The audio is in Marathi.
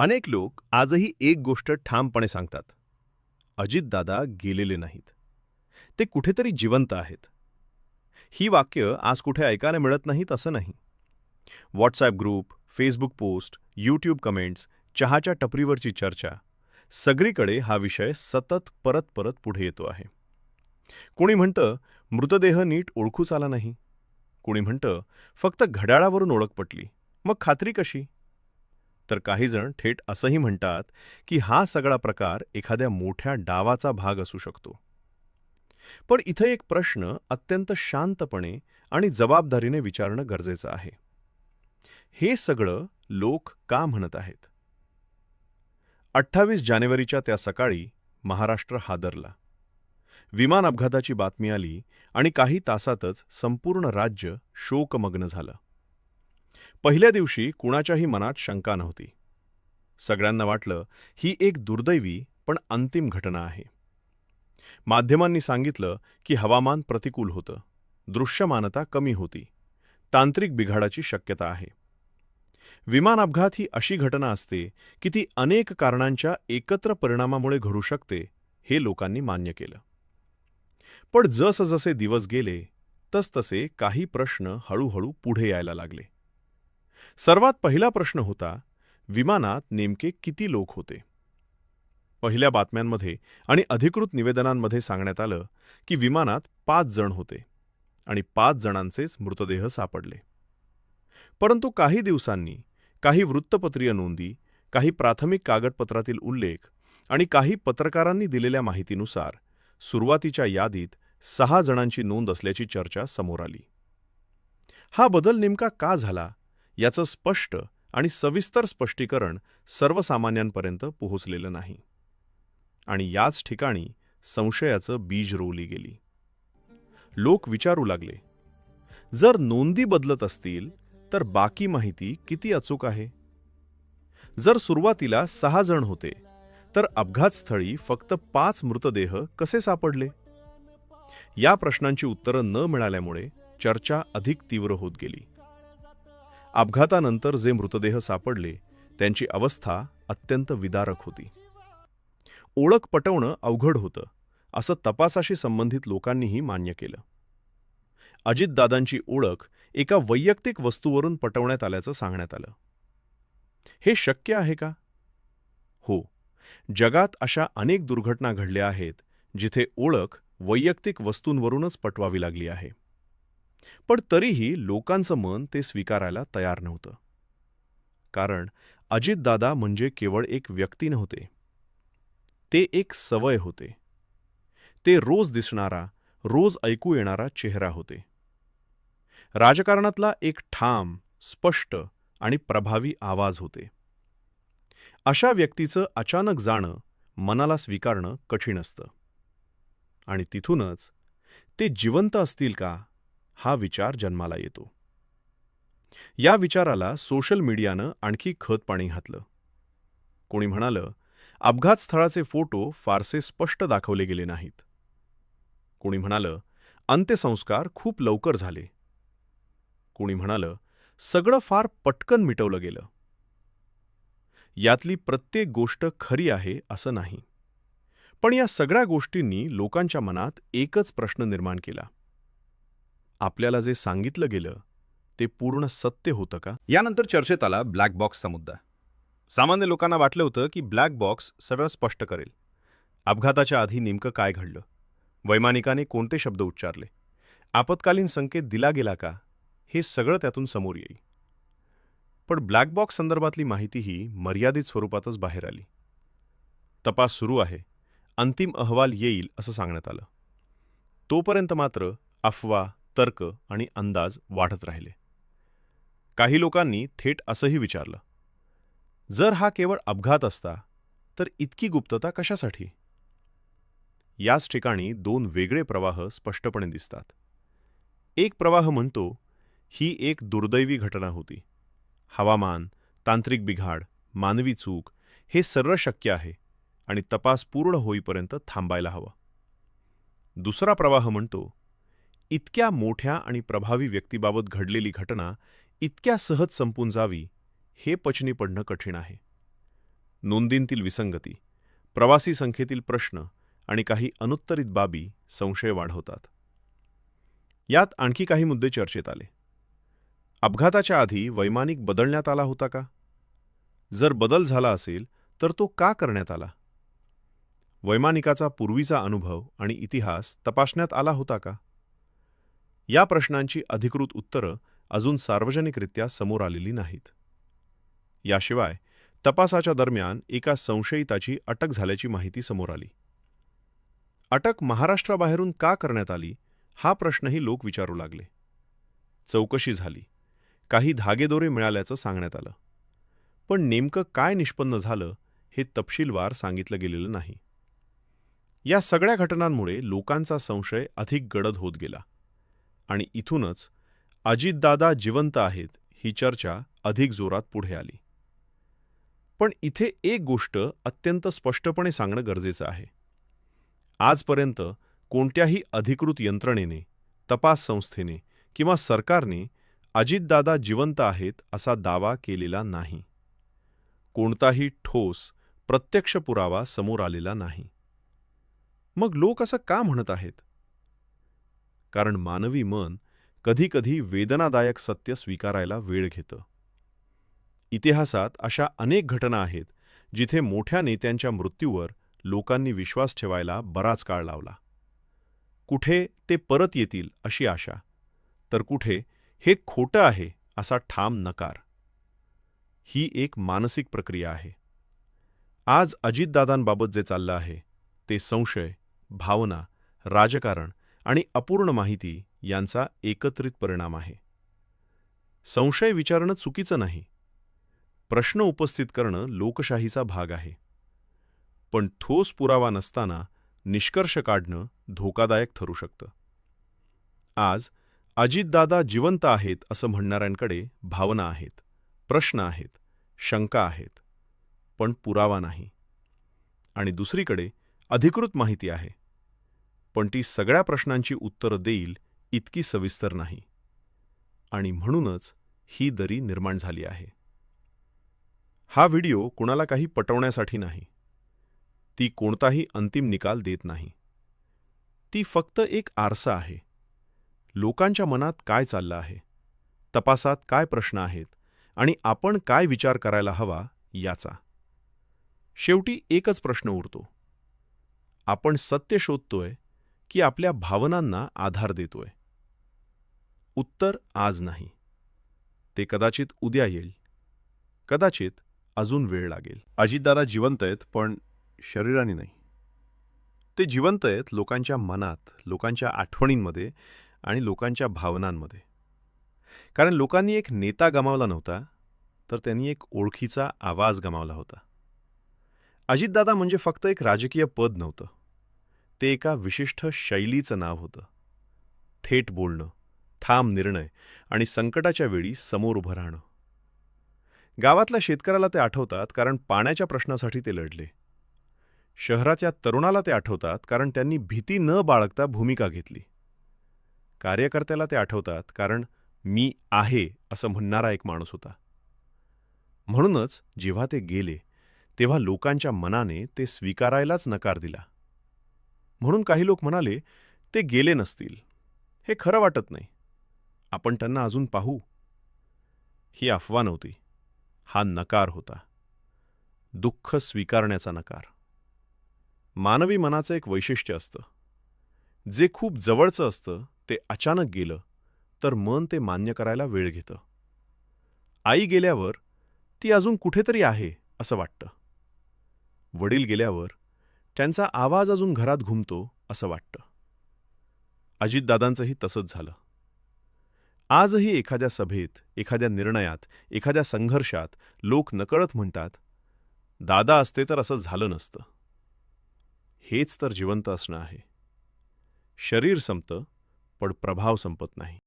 अनेक लोक आजही एक गोष्ट ठामपणे सांगतात. अजितदादा गेलेले नाहीत. ते कुठेतरी जिवंत आहेत. ही वाक्य आज कुठे ऐकायला मिळत नाहीत असं नाही. WhatsApp group Facebook post YouTube comments चहाच्या टपरीवरची चर्चा सगळीकडे हा विषय सतत परत परत पुढे येतो आहे. कोणी म्हणतं मृतदेह नीट ओळखूच आला नाही. कोणी म्हणतं फक्त घड्याळावरून ओळख पटली. मग खात्री कशी? तर काहीजण थेट असंही म्हणतात की हा सगळा प्रकार एखाद्या मोठ्या डावाचा भाग असू शकतो. पण इथं एक प्रश्न अत्यंत शांतपणे आणि जबाबदारीने विचारणं गरजेचं आहे. हे सगळं लोक का म्हणत आहेत? अठ्ठावीस जानेवारीच्या त्या सकाळी महाराष्ट्र हादरला. विमान अपघाताची बातमी आली आणि काही तासातच संपूर्ण राज्य शोकमग्न झालं. पहिल्या दिवशी कुणाच्याही मनात शंका नव्हती. सगळ्यांना वाटलं ही एक दुर्दैवी पण अंतिम घटना आहे. माध्यमांनी सांगितलं की हवामान प्रतिकूल होतं. दृश्यमानता कमी होती. तांत्रिक बिघाडाची शक्यता आहे. विमान अपघात ही अशी घटना असते की ती अनेक कारणांच्या एकत्र परिणामामुळे घडू शकते हे लोकांनी मान्य केलं. पण जसजसे दिवस गेले तसतसे काही प्रश्न हळूहळू पुढे यायला लागले. सर्वात पहिला प्रश्न होता विमानात नेमके किती लोक होते? पहिल्या बातम्यांमध्ये आणि अधिकृत निवेदनांमध्ये सांगण्यात आलं की विमानात पाच जण होते आणि पाच जणांचेच मृतदेह सापडले. परंतु काही दिवसांनी काही वृत्तपत्रीय नोंदी काही प्राथमिक कागदपत्रातील उल्लेख आणि काही पत्रकारांनी दिलेल्या माहितीनुसार सुरुवातीच्या यादीत सहा जणांची नोंद असल्याची चर्चा समोर आली. हा बदल नेमका का झाला? याचं स्पष्ट आणि सविस्तर स्पष्टीकरण सर्वसामान्यांपर्यंत पोहोचलेलं नाही. आणि याच ठिकाणी संशयाचं बीज रोवली गेली. लोक विचारू लागले जर नोंदी बदलत असतील तर बाकी माहिती किती अचूक आहे? जर सुरुवातीला सहा जण होते तर अपघातस्थळी फक्त पाच मृतदेह कसे सापडले? या प्रश्नांची उत्तरं न मिळाल्यामुळे चर्चा अधिक तीव्र होत गेली. अपघातानंतर जे मृतदेह सापडले त्यांची अवस्था अत्यंत विदारक होती. ओळख पटवणं अवघड होतं असं तपासाशी संबंधित लोकांनीही मान्य केलं. अजितदादांची ओळख एका वैयक्तिक वस्तूवरून पटवण्यात आल्याचं सांगण्यात आलं. हे शक्य आहे का? हो. जगात अशा अनेक दुर्घटना घडल्या आहेत जिथे ओळख वैयक्तिक वस्तूंवरूनच पटवावी लागली आहे. पण तरीही लोकांचं मन ते स्वीकारायला तयार नव्हतं. कारण अजितदादा म्हणजे केवळ एक व्यक्ती नव्हते. ते एक सवय होते. ते रोज दिसणारा रोज ऐकू येणारा चेहरा होते. राजकारणातला एक ठाम स्पष्ट आणि प्रभावी आवाज होते. अशा व्यक्तीचं अचानक जाणं मनाला स्वीकारणं कठीण असतं. आणि तिथूनच ते जिवंत असतील का हा विचार जन्माला येतो. या विचाराला सोशल मीडियानं आणखी खतपाणी घातलं. कोणी म्हणालं अपघात स्थळाचे फोटो फारसे स्पष्ट दाखवले गेले नाहीत. कोणी म्हणालं अंत्यसंस्कार खूप लवकर झाले. कोणी म्हणालं सगळं फार पटकन मिटवलं गेलं. यातली प्रत्येक गोष्ट खरी आहे असं नाही. पण या सगळ्या गोष्टींनी लोकांच्या मनात एकच प्रश्न निर्माण केला. आपल्याला जे सांगितलं गेलं ते पूर्ण सत्य होतं का? यानंतर चर्चेत आला ब्लॅक बॉक्सचा मुद्दा. सामान्य लोकांना वाटलं होतं की ब्लॅक बॉक्स सरळ स्पष्ट करेल. अपघाताच्या आधी नेमकं काय घडलं? वैमानिकाने कोणते शब्द उच्चारले? आपत्कालीन संकेत दिला गेला का? हे सगळं त्यातून समोर येईल. पण ब्लॅक बॉक्स संदर्भातली माहितीही मर्यादित स्वरूपातच बाहेर आली. तपास सुरू आहे. अंतिम अहवाल येईल असं सांगण्यात आलं. तोपर्यंत मात्र अफवा तर्क आणि अंदाज वाढत राहिले. काही लोकांनी थेट असंही विचारलं जर हा केवळ अपघात असता तर इतकी गुप्तता कशासाठी? याच ठिकाणी दोन वेगळे प्रवाह स्पष्टपणे दिसतात. एक प्रवाह म्हणतो ही एक दुर्दैवी घटना होती. हवामान तांत्रिक बिघाड मानवी चूक हे सर्व शक्य आहे आणि तपास पूर्ण होईपर्यंत थांबायला हवं. दुसरा प्रवाह म्हणतो इतक्या मोठ्या आणि प्रभावी व्यक्तीबाबत घडलेली घटना इतक्या सहज संपून जावी हे पचनी पडणं कठीण आहे. नोंदींतील विसंगती प्रवासी संख्येतील प्रश्न आणि काही अनुत्तरित बाबी संशय वाढवतात. यात आणखी काही मुद्दे चर्चेत आले. अपघाताच्या आधी वैमानिक बदलण्यात आला होता का? जर बदल झाला असेल तर तो का करण्यात आला? वैमानिकाचा पूर्वीचा अनुभव आणि इतिहास तपासण्यात आला होता का? या प्रश्नांची अधिकृत उत्तरं अजून सार्वजनिकरित्या समोर आलेली नाहीत. याशिवाय तपासाच्या दरम्यान एका संशयिताची अटक झाल्याची माहिती समोर आली. अटक महाराष्ट्राबाहेरून का करण्यात आली हा प्रश्नही लोक विचारू लागले. चौकशी झाली. काही धागेदोरे मिळाल्याचं सांगण्यात आलं. पण नेमकं काय निष्पन्न झालं हे तपशीलवार सांगितलं गेलेलं नाही. या सगळ्या घटनांमुळे लोकांचा संशय अधिक गडद होत गेला. आणि इथूनच अजितदादा जिवंत आहेत ही चर्चा अधिक जोरात पुढे आली. पण इथे एक गोष्ट अत्यंत स्पष्टपणे सांगणं गरजेचं आहे. आजपर्यंत कोणत्याही अधिकृत यंत्रणेने तपास संस्थेने किंवा सरकारने अजितदादा जिवंत आहेत असा दावा केलेला नाही. कोणताही ठोस प्रत्यक्ष पुरावा समोर आलेला नाही. मग लोक असं का म्हणत आहेत? कारण मानवी मन कधीकधी वेदनादायक सत्य स्वीकारायला वेळ घेतं. इतिहासात अशा अनेक घटना आहेत जिथे मोठ्या नेत्यांच्या मृत्यूवर लोकांनी विश्वास ठेवायला बराच काळ लावला. कुठे ते परत येतील अशी आशा तर कुठे हे खोटं आहे असा ठाम नकार. ही एक मानसिक प्रक्रिया आहे. आज अजितदादांबाबत जे चाललं आहे ते संशय भावना राजकारण आणि अपूर्ण माहिती यांचा एकत्रित परिणाम आहे. संशय विचारणं चुकीचं नाही. प्रश्न उपस्थित करणं लोकशाहीचा भाग आहे. पण ठोस पुरावा नसताना निष्कर्ष काढणं धोकादायक ठरू शकतं. आज अजितदादा जिवंत आहेत असं म्हणणाऱ्यांकडे भावना आहेत प्रश्न आहेत शंका आहेत. पण पुरावा नाही. आणि दुसरीकडे अधिकृत माहिती आहे. पण ती सगळ्या प्रश्नांची उत्तरं देईल इतकी सविस्तर नाही. आणि म्हणूनच ही दरी निर्माण झाली आहे. हा व्हिडिओ कुणाला काही पटवण्यासाठी नाही. ती कोणताही अंतिम निकाल देत नाही. ती फक्त एक आरसा आहे. लोकांच्या मनात काय चाललं आहे? तपासात काय प्रश्न आहेत? आणि आपण काय विचार करायला हवा याचा? शेवटी एकच प्रश्न उरतो. आपण सत्य शोधतोय की आपल्या भावनांना आधार देतोय. उत्तर आज नाही. ते कदाचित उद्या येईल. कदाचित अजून वेळ लागेल. अजितदादा जिवंत आहेत पण शरीराने नाही. ते जिवंत आहेत लोकांच्या मनात लोकांच्या आठवणींमध्ये आणि लोकांच्या भावनांमध्ये. कारण लोकांनी एक नेता गमावला नव्हता तर त्यांनी एक ओळखीचा आवाज गमावला होता. अजितदादा म्हणजे फक्त एक राजकीय पद नव्हतं. ते एका विशिष्ट शैलीचं नाव होतं. थेट बोलणं ठाम निर्णय आणि संकटाच्या वेळी समोर उभं राहणं. गावातल्या शेतकऱ्याला ते आठवतात कारण पाण्याच्या प्रश्नासाठी ते लढले. शहराच्या तरुणाला ते आठवतात कारण त्यांनी भीती न बाळगता भूमिका घेतली. कार्यकर्त्याला ते आठवतात कारण मी आहे असं म्हणणारा एक माणूस होता. म्हणूनच जेव्हा ते गेले तेव्हा लोकांच्या मनाने ते स्वीकारायलाच नकार दिला. म्हणून काही लोक म्हणाले ते गेले नसतील. हे खरं वाटत नाही. आपण त्यांना अजून पाहू. ही अफवा नव्हती. हा नकार होता. दुःख स्वीकारण्याचा नकार. मानवी मनाचं एक वैशिष्ट्य असतं. जे खूप जवळचं असतं ते अचानक गेलं तर मन ते मान्य करायला वेळ घेतं. आई गेल्यावर ती अजून कुठेतरी आहे असं वाटतं. वडील गेल्यावर त्यांचा आवाज अजून घरात घुमतो असं वाटतं. अजितदादांचंही तसंच झालं. आजही एखाद्या सभेत एखाद्या निर्णयात एखाद्या संघर्षात लोक नकळत म्हणतात दादा असते तर असं झालं नसतं. हेच तर जिवंत असणं आहे. शरीर संपतं पण प्रभाव संपत नाही.